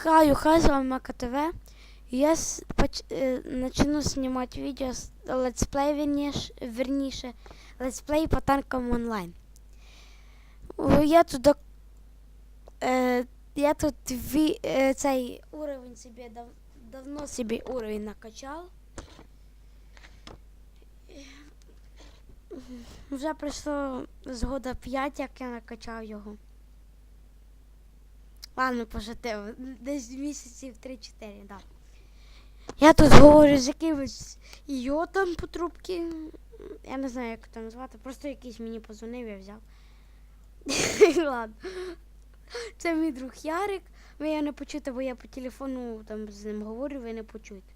Хаю, хай, з вами Мака ТВ. Я поч- е, начну знімати відео з летсплей, верніш, верніше, летсплей по танкам онлайн. Я тут, е, я тут ві, е, цей уровень собі дав, давно собі уровень накачав. Вже пройшло з года 5, як я накачав його. Ладно, пошутив. Десь місяців 3-4, да. Я тут говорю з якимось йотом по трубці. Я не знаю, як це назвати. Просто якийсь мені позвонив, я взяв. Ладно. Це мій друг Ярик. Ви його не почуєте, бо я по телефону там з ним говорю, ви не почуєте.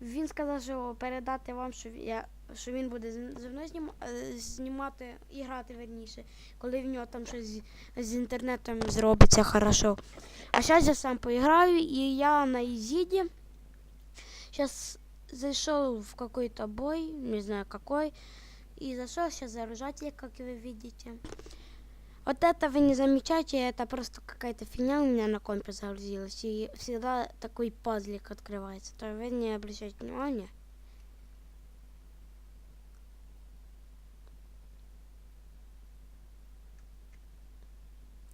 Він сказав, що передати вам, що я що він буде з- зі мною зніма, е, знімати і грати верніше, коли в нього там щось з, з інтернетом зробиться хорошо. А зараз я сам поіграю, і я на Ізіді. Сейчас зайшов в какой-то бой, не знаю какой, и зашел сейчас заряжатель, как вы видите. Вот это вы не замечаете, это просто какая-то фигня у меня на компе загрузилась, и всегда такой пазлик открывается, то вы не обращайте внимания.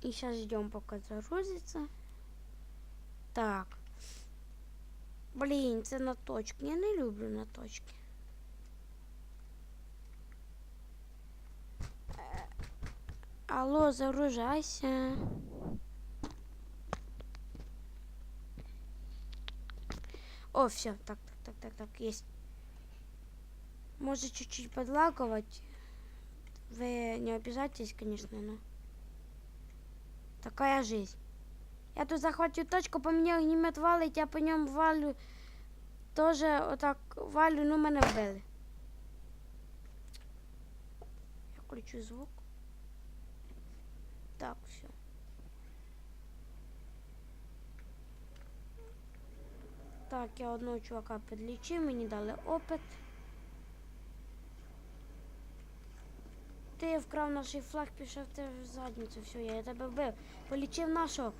И сейчас ждем, пока загрузится. Так. Блін, це на точки. Я не люблю на точки. Е, Алло, загружайся. О, все, так, так, так, так, так, есть. Может чуть-чуть подлагивать. Вы не обижайтесь, конечно, но такая жизнь. Я тут захватив точку, по мені огнімет валить, я по ньому валю. Тоже отак валю, ну мене вбили. Я включу звук. Так, все. Так, я одного чувака підлічив, мені дали опит. Ти вкрав наш флаг, пішов ти в задницю, все, я тебе вбив. Полічив нашого.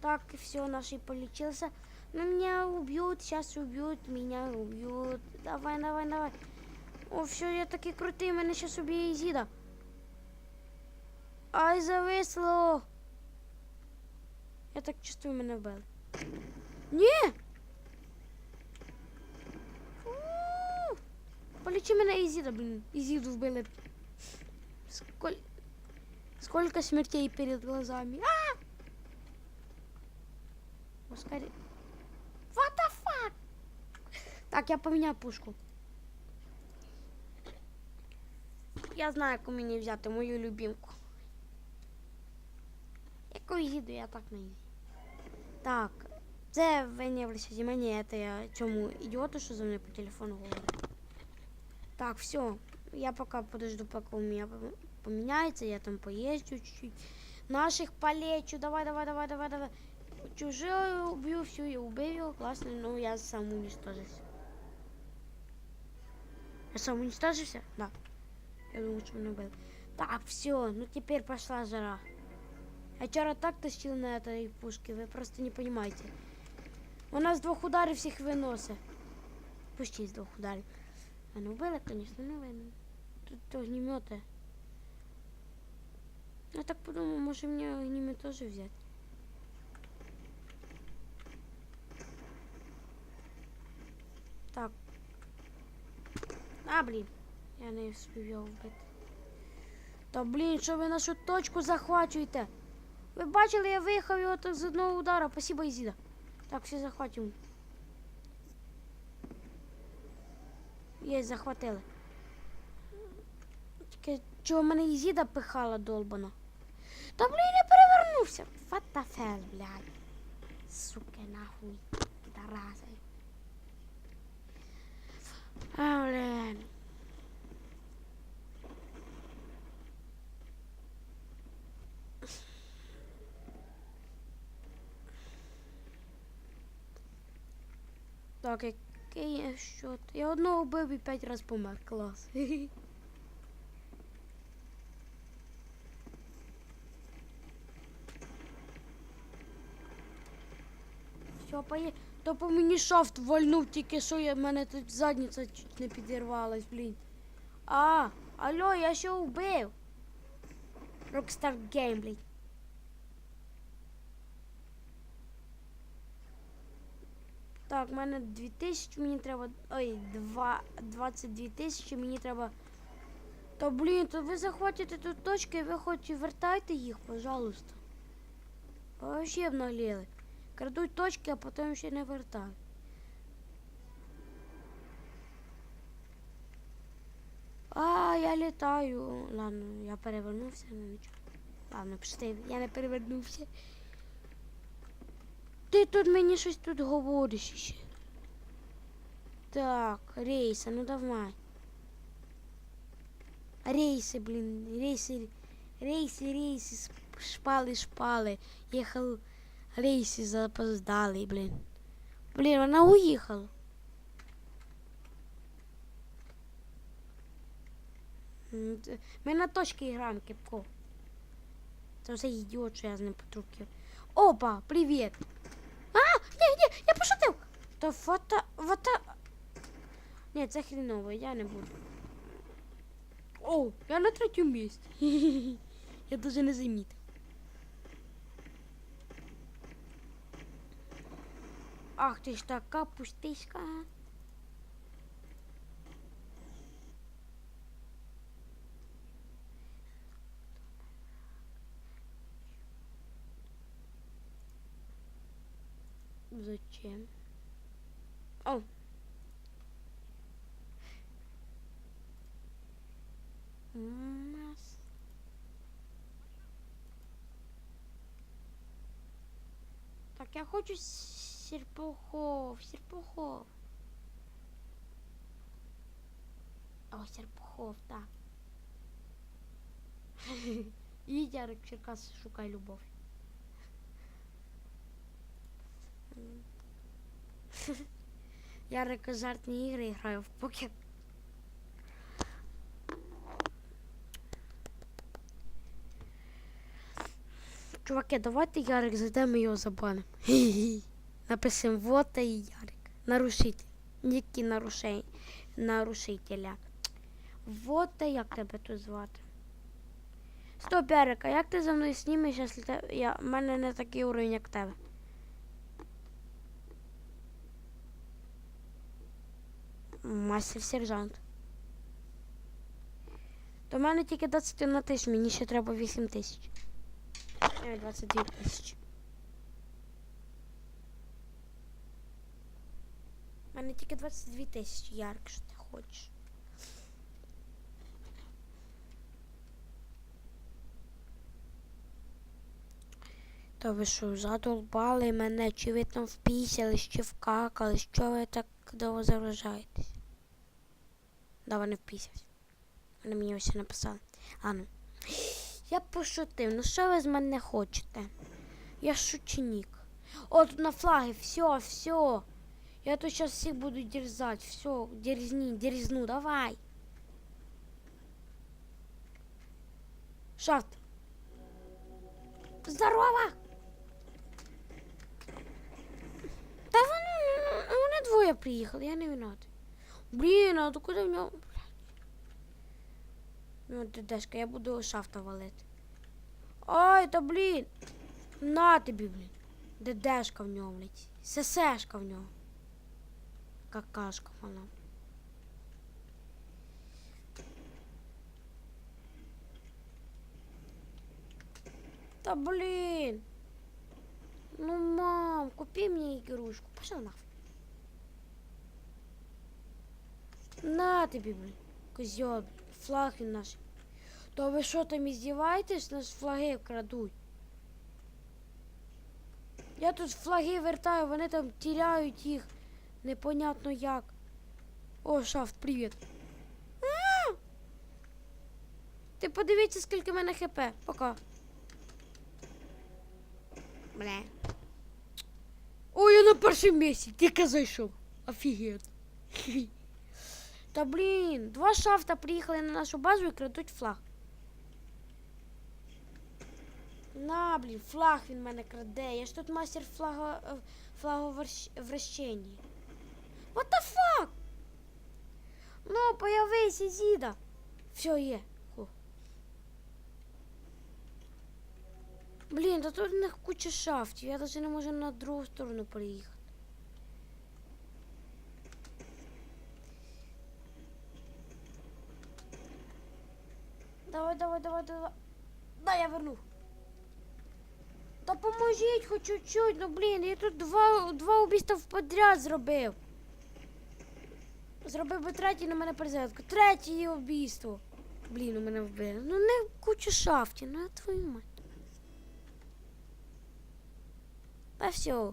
Так, все, наши полечился. Но меня убьют, сейчас убьют, меня убьют. Давай, давай, давай. О, все, я такий крутий, мене сейчас уб'є Ізіда. Ай, зависло. Я так чувствую, мене вбили. Ні! Полічи мене Ізіда, блін. Ізіду вбили. Сколь... Сколько смертей перед глазами. А! Ускорі... What the fuck? Так, я поменяю пушку. Я знаю, яку мені взяти мою любимку. Яку їду, я так не їду. Так, це ви не обращайте мені, це я цьому ідіоту, що за мною по телефону говорить. Так, все. Я пока подожду, пока у меня поменяется, я там поезжу чуть-чуть. Наших полечу, давай, давай, давай, давай, давай. Чужую убью, всю я убил его, классно, но я сам уничтожился. Я сам уничтожился? Да. Я думаю, что он убил. Так, все, ну теперь пошла жара. Я вчера так тащил на этой пушке, вы просто не понимаете. У нас двух ударів всіх виносить. Почти з двух ударів. А ну вбили, конечно, не винен. Тут огнемети. Я так подумал, може мені огнемет теж взяти. Так. А, блін. Я не встиг вбити. Та блін, що ви нашу точку захвачуєте? Ви бачили, я виїхав його так з одного удара. Спасибо, Ізіда. Так, все захватимо. Є, захватили. Тільки чого мене Ізіда пихала долбана? Та блін, я перевернувся. Фатафел, блядь. Сука, нахуй. Тарази. А, блін. Так, який є щот? Я одного вбив і п'ять разів помер. Клас. Все. То по мені шафт вальнув, тільки що я мене тут задниця чуть не підірвалась, блін. А, алло, я ще вбив. Rockstar Game, блін. Так, в мене 2000, мені треба. Ой, 2, 22 тисячі, мені треба. Та блін, то ви захватите тут точки, ви хоч і вертайте їх, пожалуйста. Вообще обнаглели. Крадуть точки, а потім ще не вертають. А, я літаю. Ладно, я перевернувся, ну нічого. Ладно, пішли, я не перевернувся. Ти тут мені щось тут говориш ще. Так, рейси, ну давай. Рейси, блин, рейсы, рейсы, рейсы, сп- шпали, шпали. Ехал, рейсы запоздали, блин. Блин, она уехала. М, т- Ми на точки граємо, Кепко. Це все ідіот, що я з ним потрубки. Опа, привіт. А, ні, ні, я пошутив. То фото, фото... Ні, це хреново, я не буду. О, я на третьому місці. Я дуже не замітив. Ах ти ж така пустишка. Зачем? О. Так, я хочу Серпухов, Серпухов. О, Серпухов, так. І Ярик Черкас шукай любов. Ярик азартні ігри граю в покер. Чуваки, давайте Ярик зайдемо його забанимо. Напишемо вот і Ярик. Нарушитель. Нікі нарушень... нарушителя. Вот як тебе тут звати? Стоп, Ярик, а як ти за мною знімеш, якщо те... я... в мене не такий уровень, як тебе? Мастер сержант. До мене тільки 21 тисяч, мені ще треба 8 тисяч. Е, 22 тисячі. Мене тільки 22 тисячі, Ярик, що ти хочеш. Та ви що, задолбали мене, чи ви там впісяли, чи вкакали, що ви так довго заважаєтесь? Да, вони впісялись. Вони мені ось написали. А ну. Я пошутив, ну що ви з мене хочете? Я шученик. О, тут на флаги, все, все. Я тут сейчас всех буду дерзать. Все, дерзни, дерзну, давай. Шафт. Здорово! Та вони, вони двоє приїхали, я не винуватий. Блін, а то куди в нього? Ну, дедешка, я буду шафта валити. Ай, та блін. На тобі, блін. Дедешка в нього, блядь. Сесешка в нього. Какашка вона. Та блін. Ну, мам, купи мені ігрушку. Пошла нахуй. На тобі, блін. Козьол, флаг він наш. То ви що там іздіваєтесь? Нас флаги крадуть. Я тут флаги вертаю, вони там тіряють їх. Непонятно як. О, шафт, привіт. А! Ти подивіться, скільки в мене хп. Пока. Бля. Ой, я на першому місці, тільки зайшов. Офігеть. Та блін, два шафта приїхали на нашу базу і крадуть флаг. На, блін, флаг він мене краде. Я ж тут мастер флага, е, флаговращення. What the fuck? Ну, появися, Зіда. Все, є. Ху. Блін, та тут у них куча шафтів. Я навіть не можу на другу сторону переїхати. Давай, давай, давай, давай. Да, я верну. Та поможіть хоч чуть-чуть, ну блін, я тут два, два убійства подряд зробив. Зробив би третій на мене перезарядку. Третє убійство. Блін, у мене вбили. Ну не кучу шафті, ну твою мать. Та все.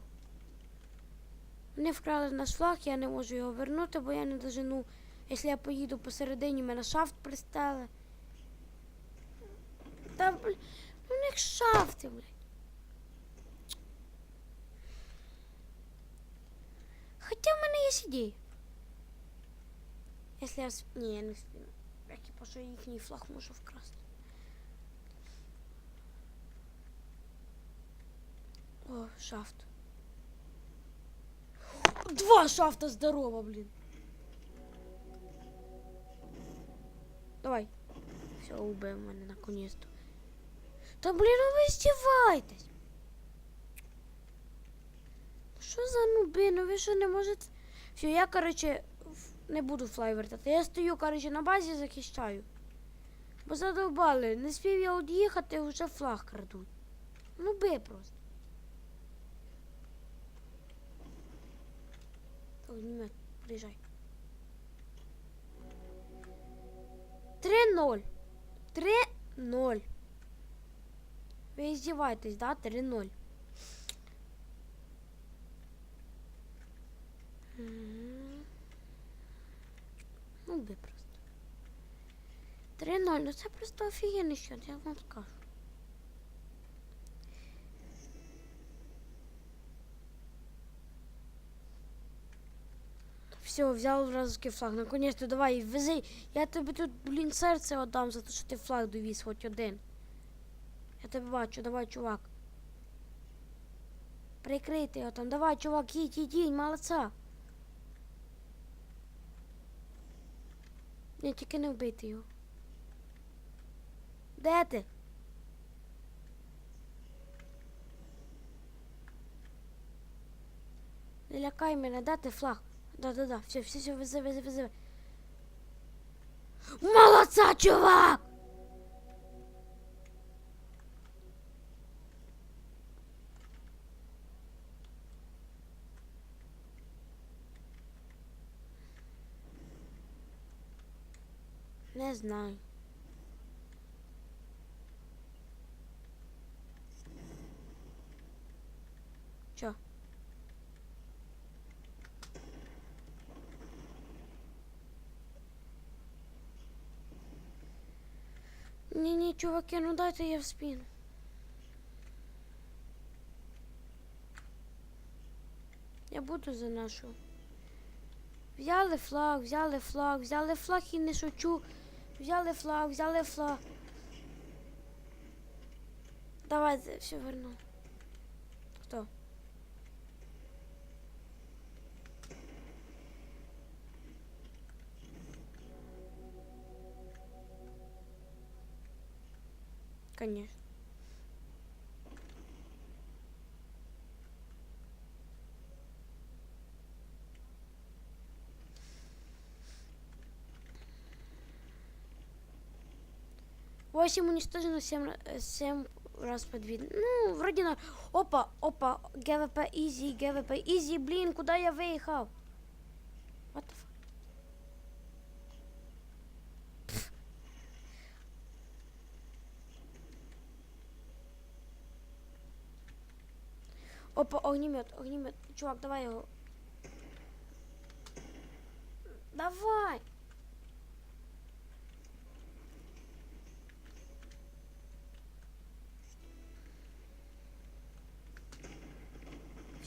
Вони вкрали наш флаг, я не можу його вернути, бо я не дожену. Якщо я поїду посередині, мене шафт пристали. Та блін, ну у них шафти, блін. Хоча в мене є ідея. Якщо я. Ні, я не спину. Я хіба що їхній флаг можу вкрасти. О, шафт. Два шафта здорово, блін. Давай. Все, убив мене наконец-то. Та блін, ну ви здіваєтесь. Що за нуби? Ну ви що не можете. Все, я, короче, не буду флай вертати. Я стою, короче, на базі захищаю. Бо задовбали. Не спів я од'їхати, вже флаг крадуть. Ну би просто. Огнемет, приїжджай. 3-0. 3-0. Ви издеваетесь, да? 3-0. Мгм. Ну, просто. 3-0, ну це просто офігенний счет, я вам скажу. Все, взял вразовський флаг. Наконец-то давай, вези. Я тобі тут, блін, серце отдам за те, що ти флаг довіз хоч один. Я тебе бачу, давай, чувак. Прикрийте його там. Давай, чувак, їдь, їдь, їдь, молодця. Ні, тільки не вбити його. Де ти? Не лякай мене, дати флаг? Да-да-да, все, все, все, вези, вези, вези. Молодца, чувак! Не знаю. Чо? Ні-ні, чуваки, ну дайте я в спину. Я буду за нашу. Взяли флаг, взяли флаг, взяли флаг і не шучу. Взяли флаг, взяли флаг. Давай, все верну. Хто? Конечно. Восемь уничтожено, семь, ра- э, семь раз подвидно. Ну, вроде на... Опа, опа, ГВП изи, ГВП изи, блин, куда я выехал? What the fuck? Опа, огнемет, огнемет. Чувак, давай его. Давай.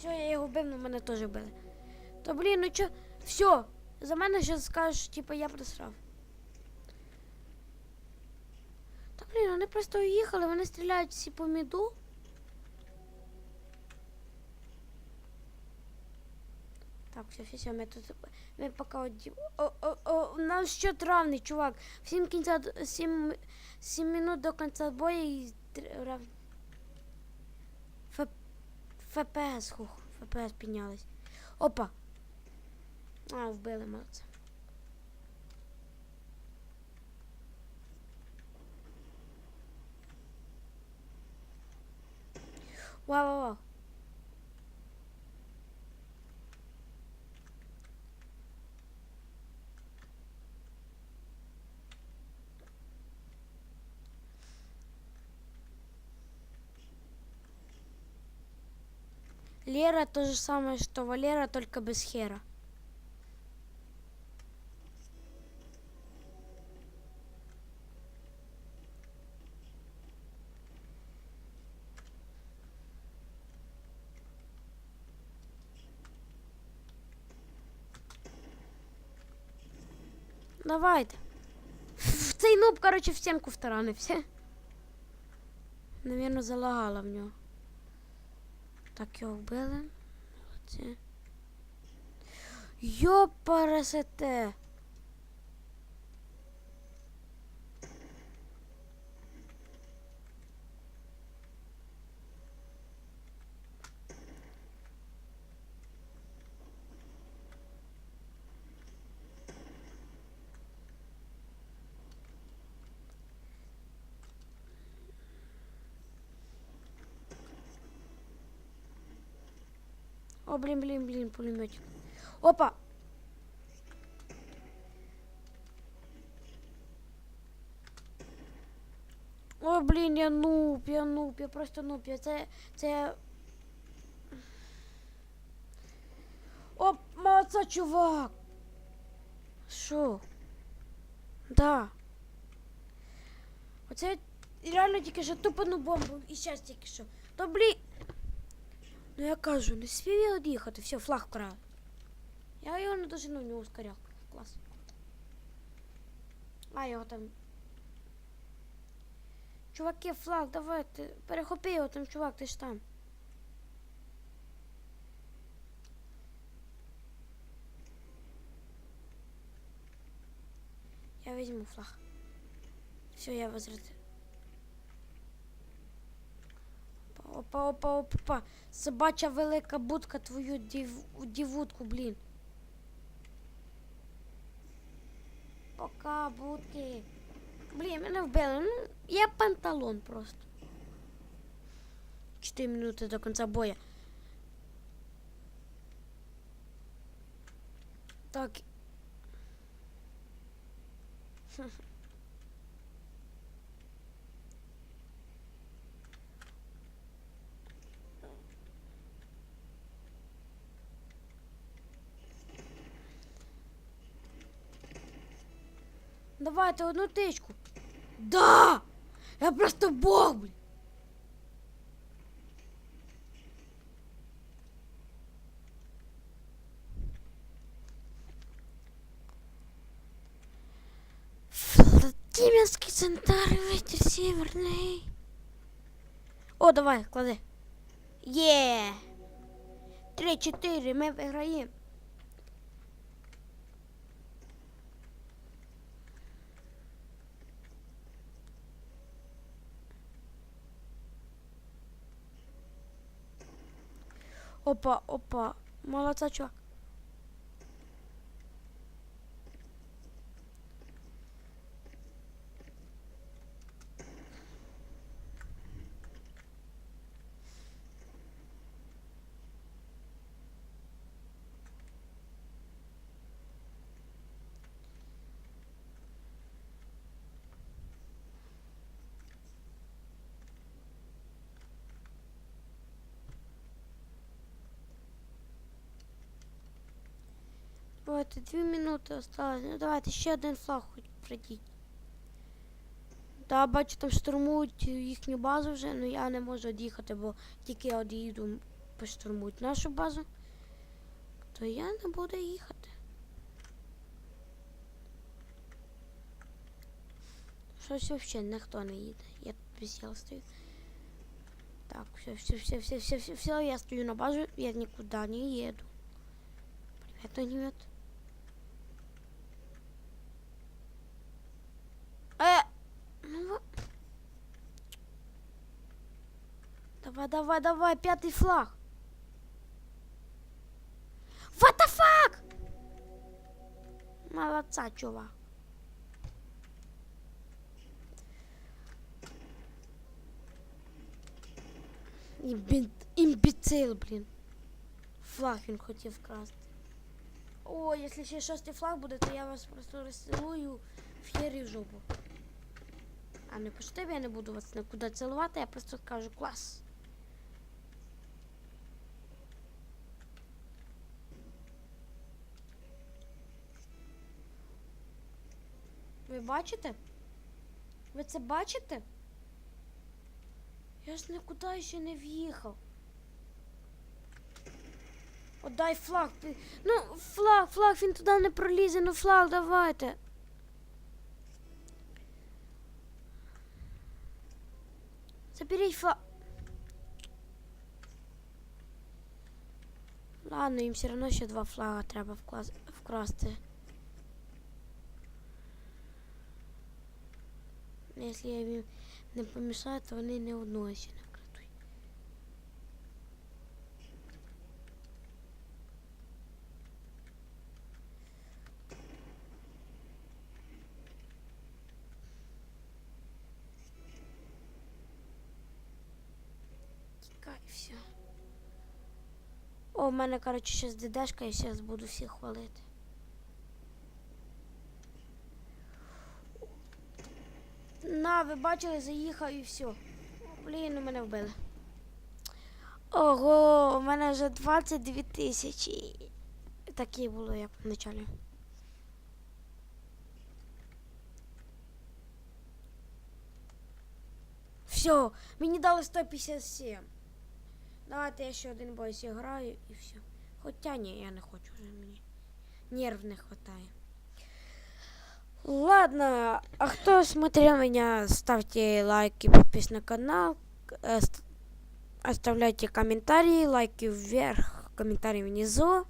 Все, я його бив, але мене теж били. Та блін, ну чо. Все, за мене зараз скажеш, типу, я просрав. Та Блін, вони просто уїхали, вони стріляють всі по міду. Так, все, все, все, ми тут. Ми поки одів. О, о, о, у нас ще травний, чувак. В 7 кінця, 7, 7 минут до кінця бою і тр- рав- Ф, ФПС, хух, ФПС піднялись. Опа. А, вбили молодця. Вау, Лера то же самое, что Валера, только без хера. Давайте. Цей нуб, короче, в стенку втаранився. Навірно, залагала в нього. Так, його вбили. Оце. Йопарасете. О, блин, блин, блин, пулеметик. Опа! Ой, блін, я нуб, я нуб, я просто нуб, я це, це... Оп, молодца, чувак! Що? Да. Оце реально тільки що тупану бомбу і щас тільки що. То блін. Ну я кажу, не спів я од'їхати, все, флаг вкрали. Я його не дожину, в нього ускорял. Клас. А, його там. Чуваки, флаг, давайте. Перехопи його там, чувак, ти ж там. Я візьму флаг. Все, я возврат. Опа, опа, опа, опа. Собача велика будка твою дів... дівутку, блін. Пока, будки. Блін, мене вбили. Ну, я панталон просто. 4 минути до кінця боя. Так. Давайте одну тичку. Да! Я просто бог, блін. Владимирский центр, ветер северный. О, давай, клади. Є! Три-чотири, ми виграємо. Опа, опа. Молодца, чувак. Давайте, дві минути осталось. Ну давайте ще один флаг хоч пройдіть. Та бачу, там штурмують їхню базу вже, але я не можу від'їхати, бо тільки я од'їду, поштурмують нашу базу. То я не буду їхати. Щось взагалі ніхто не їде. Я тут діла стою. Так, все, все, все, все, все, все, все, я стою на базу, я никуда не еду. Привет, огнемет. Давай, давай, давай, пятый флаг. What the fuck? Молодца, чувак. Імбі... Імбіцил, блін. Флаг він хотів красти. О, якщо ще шостий флаг буде, то я вас просто розцілую в хері жопу. А не по я не буду вас нікуди цілувати, я просто скажу клас. Ви бачите? Ви це бачите? Я ж нікуди ще не в'їхав. Отдай флаг. Ну, флаг, флаг, він туди не пролізе, ну флаг давайте. Заберіть флаг. Ладно, їм все одно ще два флага треба вклас... Якщо я їм не помішаю, то вони не одного ще не вкрадуть. Тікай, все. О, у мене, коротше, зараз дедешка, і зараз буду всіх хвалити. На, ви бачили, заїхав і все. Блін, мене вбили. Ого, у мене вже 22 тисячі. Такі було, як в началі. Все, мені дали 157. Давайте я ще один бой зіграю і все. Хоча ні, я не хочу вже мені. Нерв не хватає. Ладно, а кто смотрел меня, ставьте лайки, подписывайтесь на канал, к- э, ст- оставляйте комментарии, лайки вверх, комментарии внизу.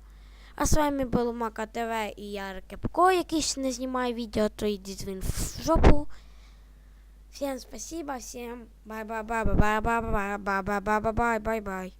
А с вами был Мака ТВ и я Кепко, який ще не знімає відео, то йдіть він в жопу. Всем спасибо, всем бай-бай-бай-бай-бай-бай-бай-бай-бай-бай-бай-бай.